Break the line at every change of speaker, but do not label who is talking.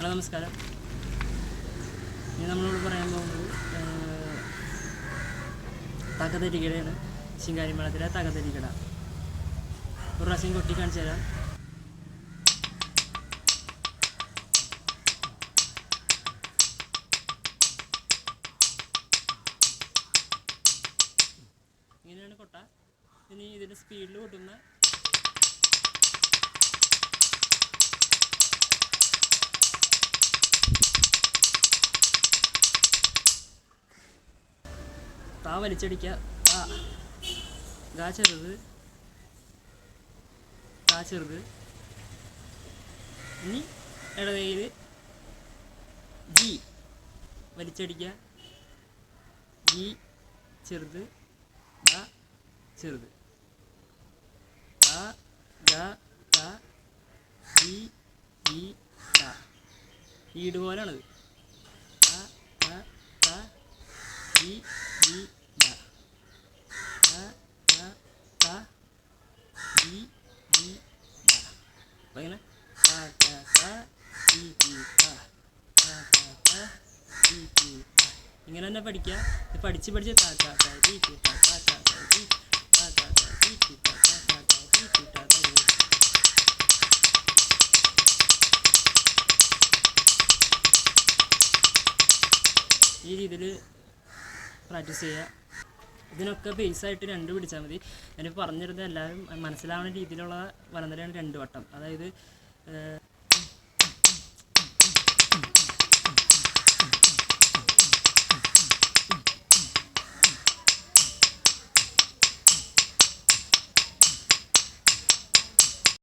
Hello നമസ്കാരം. ഇനി നമ്മളോട് പറയാൻ പോകുന്നത് തകതരികടയാണ് ശിങ്കാരിമേളത്തിലെ തകതരികട. ഒരു പ്രാവശ്യം കൊട്ടി കാണിച്ചു തരാം. ഇങ്ങനെയാണ് കൊട്ട. ഇനി ഇതിന്റെ സ്പീഡിൽ കൊട്ടുന്ന താ വലിച്ചടിക്കുക ഗാ ചെറുത്. ഇനി ഇടവയിൽ ജി വലിച്ചടിക്കുക ജി ചെറുത്. ഗ ചെറുത്. ഗ ഗ ജി ഈട് പോലാണത് ഗ ഗ ഗ ജി ജി ഗ ഗ ഗ ഗ ജി ജി ഗ bagaimana ta ta ta ta ta ta ta ഗ ഇങ്ങനെ തന്നെ പഠിക്കുക ഇത് പഠിച്ച് പഠിച്ച് ത ത ത ത ത ത ത ത ത ത ത ത ഈ രീതിയിൽ പ്രാക്ടീസ് ചെയ്യുക ഇതിനൊക്കെ ബേസായിട്ട് രണ്ട് പിടിച്ചാൽ മതി. ഞാനിപ്പോൾ പറഞ്ഞിരുന്നത് എല്ലാവരും മനസ്സിലാവുന്ന രീതിയിലുള്ള വനനിരയാണ് രണ്ട് വട്ടം. അതായത്